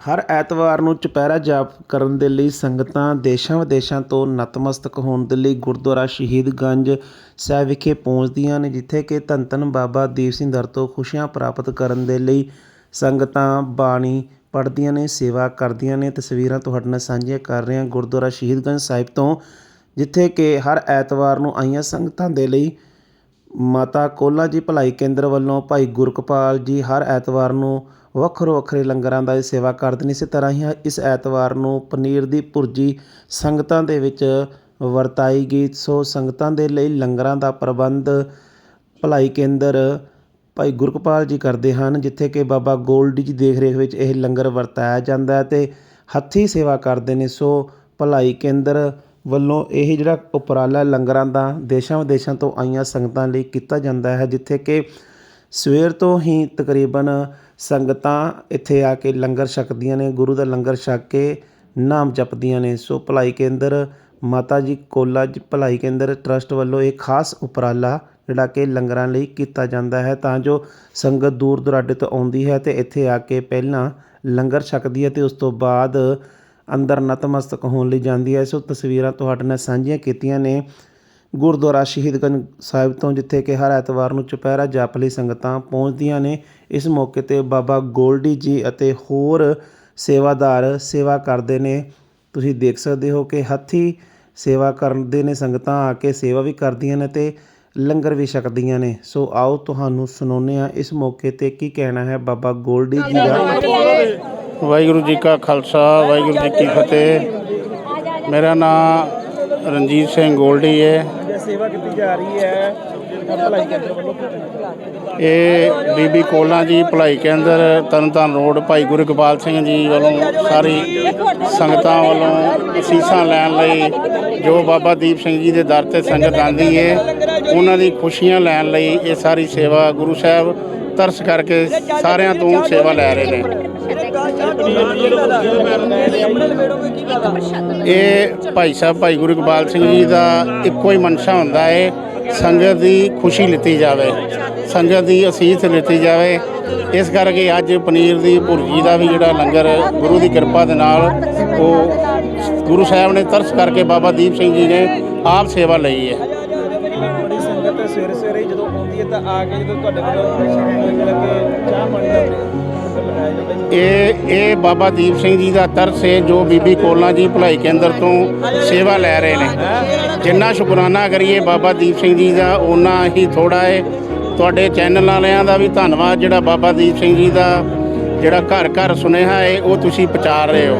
ਹਰ ਐਤਵਾਰ ਨੂੰ ਚੁਪਹਿਰਾ ਜਾਪ ਕਰਨ ਦੇ ਲਈ ਸੰਗਤਾਂ ਦੇਸ਼ਾਂ ਵਿਦੇਸ਼ਾਂ ਤੋਂ ਨਤਮਸਤਕ ਹੋਣ ਦੇ ਲਈ ਗੁਰਦੁਆਰਾ ਸ਼ਹੀਦਗੰਜ ਸਾਹਿਬ ਵਿਖੇ ਪਹੁੰਚਦੀਆਂ ਨੇ, ਜਿੱਥੇ ਕਿ ਧੰਨ ਧੰਨ ਬਾਬਾ ਦੀਪ ਸਿੰਘ ਦਰ ਤੋਂ ਖੁਸ਼ੀਆਂ ਪ੍ਰਾਪਤ ਕਰਨ ਦੇ ਲਈ ਸੰਗਤਾਂ ਬਾਣੀ ਪੜ੍ਹਦੀਆਂ ਨੇ, ਸੇਵਾ ਕਰਦੀਆਂ ਨੇ। ਤਸਵੀਰਾਂ ਤੁਹਾਡੇ ਨਾਲ ਸਾਂਝੀਆਂ ਕਰ ਰਹੇ ਹਾਂ ਗੁਰਦੁਆਰਾ ਸ਼ਹੀਦਗੰਜ ਸਾਹਿਬ ਤੋਂ, ਜਿੱਥੇ ਕਿ ਹਰ ਐਤਵਾਰ ਨੂੰ ਆਈਆਂ ਸੰਗਤਾਂ ਦੇ ਲਈ ਮਾਤਾ ਕੋਲਾ ਜੀ ਭਲਾਈ ਕੇਂਦਰ ਵੱਲੋਂ ਭਾਈ ਗੁਰਕਪਾਲ ਜੀ ਹਰ ਐਤਵਾਰ ਨੂੰ ਵੱਖਰੋ ਵੱਖਰੇ ਲੰਗਰਾਂ ਦਾ ਸੇਵਾ ਕਰਦੇ ਨੇ ਇਸੇ ਤਰ੍ਹਾਂ ਹੀ ਇਸ ਐਤਵਾਰ ਨੂੰ ਪਨੀਰ ਦੀ ਭੁਰਜੀ ਸੰਗਤਾਂ ਦੇ ਵਿੱਚ ਵਰਤਾਈ ਗਈ। ਸੋ ਸੰਗਤਾਂ ਦੇ ਲਈ ਲੰਗਰਾਂ ਦਾ ਪ੍ਰਬੰਧ ਭਲਾਈ ਕੇਂਦਰ ਭਾਈ ਗੁਰਕਪਾਲ ਜੀ ਕਰਦੇ ਹਨ, ਜਿੱਥੇ ਕਿ ਬਾਬਾ ਗੋਲਡੀ ਜੀ ਦੇਖ ਰੇਖ ਵਿੱਚ ਇਹ ਲੰਗਰ ਵਰਤਾਇਆ ਜਾਂਦਾ ਹੈ ਤੇ ਹੱਥੀਂ ਸੇਵਾ ਕਰਦੇ ਨੇ। ਸੋ ਭਲਾਈ ਕੇਂਦਰ ਵੱਲੋਂ ਇਹ ਜਿਹੜਾ ਉਪਰਾਲਾ ਲੰਗਰਾਂ ਦਾ ਦੇਸ਼ਾਂ ਵਿਦੇਸ਼ਾਂ ਤੋਂ ਆਈਆਂ ਸੰਗਤਾਂ ਲਈ ਕੀਤਾ ਜਾਂਦਾ ਹੈ, ਜਿੱਥੇ ਕਿ ਸਵੇਰ ਤੋਂ ਹੀ ਤਕਰੀਬਨ ਸੰਗਤਾਂ ਇੱਥੇ ਆ ਕੇ ਲੰਗਰ ਛਕਦੀਆਂ ਨੇ, ਗੁਰੂ ਦਾ ਲੰਗਰ ਛਕ ਕੇ ਨਾਮ ਜਪਦੀਆਂ ਨੇ। ਸੋ ਭਲਾਈ ਕੇਂਦਰ, ਮਾਤਾ ਜੀ ਕੋਲਾ ਜੀ, ਭਲਾਈ ਕੇਂਦਰ ਟਰਸਟ ਵੱਲੋਂ ਇਹ ਖਾਸ ਉਪਰਾਲਾ ਜਿਹੜਾ ਕਿ ਲੰਗਰਾਂ ਲਈ ਕੀਤਾ ਜਾਂਦਾ ਹੈ, ਤਾਂ ਜੋ ਸੰਗਤ ਦੂਰ ਦੁਰਾਡੇ ਤੋਂ ਆਉਂਦੀ ਹੈ ਤੇ ਇੱਥੇ ਆ ਕੇ ਪਹਿਲਾਂ ਲੰਗਰ ਛਕਦੀ ਹੈ ਤੇ ਉਸ ਤੋਂ ਬਾਅਦ ਅੰਦਰ ਨਤਮਸਤਕ ਹੋਣ ਲਈ ਜਾਂਦੀ ਹੈ। ਸੋ ਤਸਵੀਰਾਂ ਤੁਹਾਡੇ ਨਾਲ ਸਾਂਝੀਆਂ ਕੀਤੀਆਂ ਨੇ ਗੁਰਦੁਆਰਾ ਸ਼ਹੀਦਗੰਜ ਸਾਹਿਬ ਤੋਂ, ਜਿੱਥੇ ਕਿ ਹਰ ਐਤਵਾਰ ਨੂੰ ਚੁਪਹਿਰਾ ਜਾਪ ਲਈ ਸੰਗਤਾਂ ਪਹੁੰਚਦੀਆਂ ਨੇ। ਇਸ ਮੌਕੇ ਤੇ ਬਾਬਾ ਗੋਲਡੀ ਜੀ ਅਤੇ ਹੋਰ ਸੇਵਾਦਾਰ ਸੇਵਾ ਕਰਦੇ ਨੇ। ਤੁਸੀਂ ਦੇਖ ਸਕਦੇ ਹੋ ਕਿ ਹੱਥੀ ਸੇਵਾ ਕਰਦੇ ਨੇ, ਸੰਗਤਾਂ ਆ ਕੇ ਸੇਵਾ ਵੀ ਕਰਦੀਆਂ ਨੇ ਤੇ ਲੰਗਰ ਵੀ ਛਕਦੀਆਂ ਨੇ। ਸੋ ਆਓ ਤੁਹਾਨੂੰ ਸੁਣਾਉਂਦੇ ਆ ਇਸ ਮੌਕੇ ਤੇ ਕੀ ਕਹਿਣਾ ਹੈ ਬਾਬਾ ਗੋਲਡੀ ਜੀ ਦਾ। ਵਾਹਿਗੁਰੂ ਜੀ ਕਾ ਖਾਲਸਾ, ਵਾਹਿਗੁਰੂ ਜੀ ਕੀ ਫਤਿਹ। ਮੇਰਾ ਨਾਮ ਰਣਜੀਤ ਸਿੰਘ ਗੋਲਡੀ ਹੈ ਸੇਵਾ ਕੀਤੀ ਜਾ ਰਹੀ ਹੈ ਭਲਾਈ ਕੇਂਦਰ ਵੱਲੋਂ ਇਹ ਬੀਬੀ ਕੋਲਾ ਜੀ ਭਲਾਈ ਕੇਂਦਰ ਤਰਨਤਾਰਨ ਰੋਡ, ਭਾਈ ਗੁਰੂ ਗੋਪਾਲ ਸਿੰਘ ਜੀ ਵੱਲੋਂ ਸਾਰੀ ਸੰਗਤਾਂ ਵੱਲੋਂ ਅਸੀਸਾਂ ਲੈਣ ਲਈ ਜੋ ਬਾਬਾ ਦੀਪ ਸਿੰਘ ਜੀ ਦੇ ਦਰ ਤੇ ਸੰਗਤ ਆਂਦੀ ਹੈ ਉਹਨਾਂ ਦੀ ਖੁਸ਼ੀਆਂ ਲੈਣ ਲਈ ਇਹ ਸਾਰੀ ਸੇਵਾ ਗੁਰੂ ਸਾਹਿਬ ਤਰਸ ਕਰਕੇ ਸਾਰਿਆਂ ਤੋਂ ਸੇਵਾ ਲੈ ਰਹੇ ਨੇ। ਇਹ ਭਾਈ ਸਾਹਿਬ, ਭਾਈ ਗੁਰੂ ਇਕਬਾਲ ਸਿੰਘ ਜੀ ਦਾ ਇੱਕੋ ਹੀ ਮਨਸ਼ਾ ਹੁੰਦਾ ਹੈ ਸੰਗਤ ਦੀ ਖੁਸ਼ੀ ਲਿੱਤੀ ਜਾਵੇ, ਸੰਗਤ ਦੀ ਅਸੀਸ ਲਿੱਤੀ ਜਾਵੇ। ਇਸ ਕਰਕੇ ਅੱਜ ਪਨੀਰ ਦੀ ਭੁਰਜੀ ਦਾ ਵੀ ਜਿਹੜਾ ਲੰਗਰ ਗੁਰੂ ਦੀ ਕਿਰਪਾ ਦੇ ਨਾਲ ਉਹ ਗੁਰੂ ਸਾਹਿਬ ਨੇ ਤਰਸ ਕਰਕੇ ਬਾਬਾ ਦੀਪ ਸਿੰਘ ਜੀ ਨੇ ਆਪ ਸੇਵਾ ਲਈ ਹੈ ਤਾਂ ਆ ਕੇ ਜਦੋਂ ਤੁਹਾਡੇ ਕੋਲ ਲੱਗੇ ਚਾਹ ਪਾਣੀ ਦਾ ਇਹ ਇਹ ਬਾਬਾ ਦੀਪ ਸਿੰਘ ਜੀ ਦਾ ਤਰਸ ਹੈ ਜੋ ਬੀਬੀ ਕੋਲਾ ਜੀ ਭਲਾਈ ਕੇਂਦਰ ਤੋਂ ਸੇਵਾ ਲੈ ਰਹੇ ਨੇ। ਜਿੰਨਾ ਸ਼ੁਕਰਾਨਾ ਕਰੀਏ ਬਾਬਾ ਦੀਪ ਸਿੰਘ ਜੀ ਦਾ ਉਹਨਾਂ ਹੀ ਥੋੜਾ ਹੈ। ਤੁਹਾਡੇ ਚੈਨਲ ਵਾਲਿਆਂ ਦਾ ਵੀ ਧੰਨਵਾਦ, ਜਿਹੜਾ ਬਾਬਾ ਦੀਪ ਸਿੰਘ ਜੀ ਦਾ ਜਿਹੜਾ ਘਰ ਘਰ ਸੁਨੇਹਾ ਹੈ, ਉਹ ਤੁਸੀਂ ਪਹੁੰਚਾ ਰਹੇ ਹੋ।